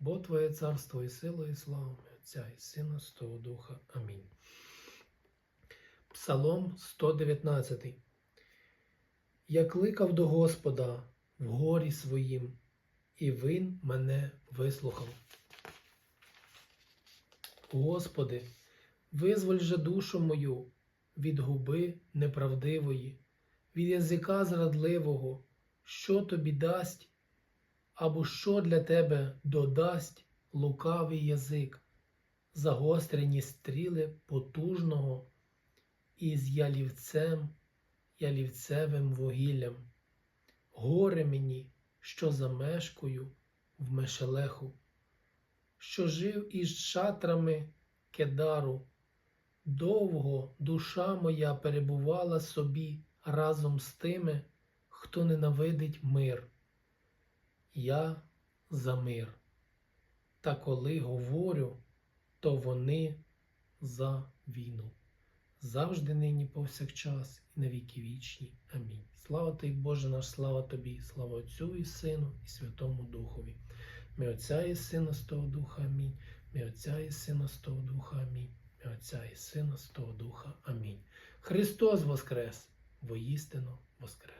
бо Твоє царство і сила, і слава Отця і Сина, з того Духа. Амінь. Псалом 119. Я кликав до Господа в горі своїм, і Він мене вислухав. Господи, визволь же душу мою від губи неправдивої, від язика зрадливого, що тобі дасть, або що для тебе додасть лукавий язик, загострені стріли потужного із ялівцем, ялівцевим вугіллям. Горе мені, що замешкую в Мешелеху, що жив із шатрами Кедару. Довго душа моя перебувала собі разом з тими, хто ненавидить мир. Я за мир. Та коли говорю, то вони за війну. Завжди нині повсякчас і на віки вічні. Амінь. Слава тобі, Боже наш, слава тобі, слава Отцю і Сину, і Святому Духові. Мій Отця і Сина з того Духа, Амінь. Мій Отця і Сина з того Духа, Амінь. Мій Отця і Сина з того Духа. Амінь. Христос Воскрес! Воістину Воскрес!